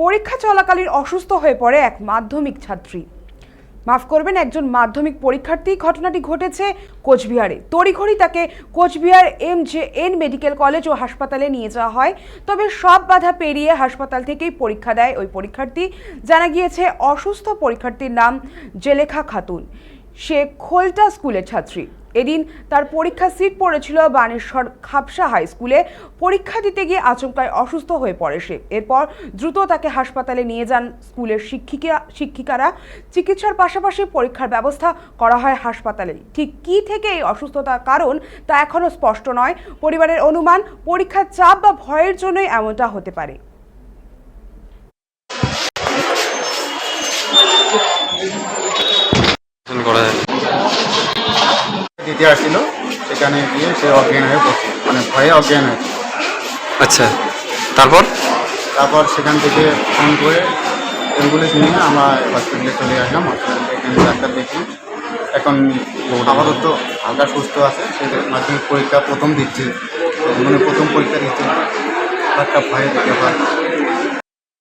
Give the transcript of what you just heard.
পরীক্ষা চলাকালীন অসুস্থ হয়ে পড়ে এক মাধ্যমিক ছাত্রী। মাফ করবেন, একজন মাধ্যমিক পরীক্ষার্থী ঘটনাটি ঘটেছে কোচবিহারে। তড়িঘড়ি তাকে Coochbehar M J N medical college ও হাসপাতালে নিয়ে যাওয়া হয়। তবে সব বাধা পেরিয়ে হাসপাতাল থেকেই পরীক্ষা দেয় ওই পরীক্ষার্থী। জানা গিয়েছে, অসুস্থ পরীক্ষার্থীর নাম জেলেখা খাতুন। সে খোলটা স্কুলের ছাত্রী। এদিন তার পরীক্ষা সিট পড়েছিল বানেশ্বর খাপসা হাই স্কুলে। পরীক্ষা দিতে গিয়ে আচমকায় অসুস্থ হয়ে পড়ে সে। এরপর দ্রুত তাকে হাসপাতালে নিয়ে যান স্কুলের শিক্ষিকা শিক্ষিকারা। চিকিৎসার পাশাপাশি পরীক্ষার ব্যবস্থা করা হয় হাসপাতালে ঠিক কী থেকে এই অসুস্থতার কারণ তা এখনও স্পষ্ট নয়। পরিবারের অনুমান, পরীক্ষার চাপ বা ভয়ের জন্যই এমনটা হতে পারে। অপারেশন দিতে আসছিল সেখানে গিয়ে সে অজ্ঞান হয়ে পড়ছে মানে ভয়ে অজ্ঞান হয়েছে আচ্ছা তারপর? তারপর সেখান থেকে ফোন করে অ্যাম্বুলেন্স নিয়ে আমরা হসপিটালে চলে আসলাম হসপিটালে এখানে ডাক্তার দেখি। এখন আপাতত হালকা সুস্থ আছে সে মাধ্যমিক পরীক্ষা প্রথম দিচ্ছে মানে প্রথম পরীক্ষা দিচ্ছে একটা ভয়ে দিতে পারে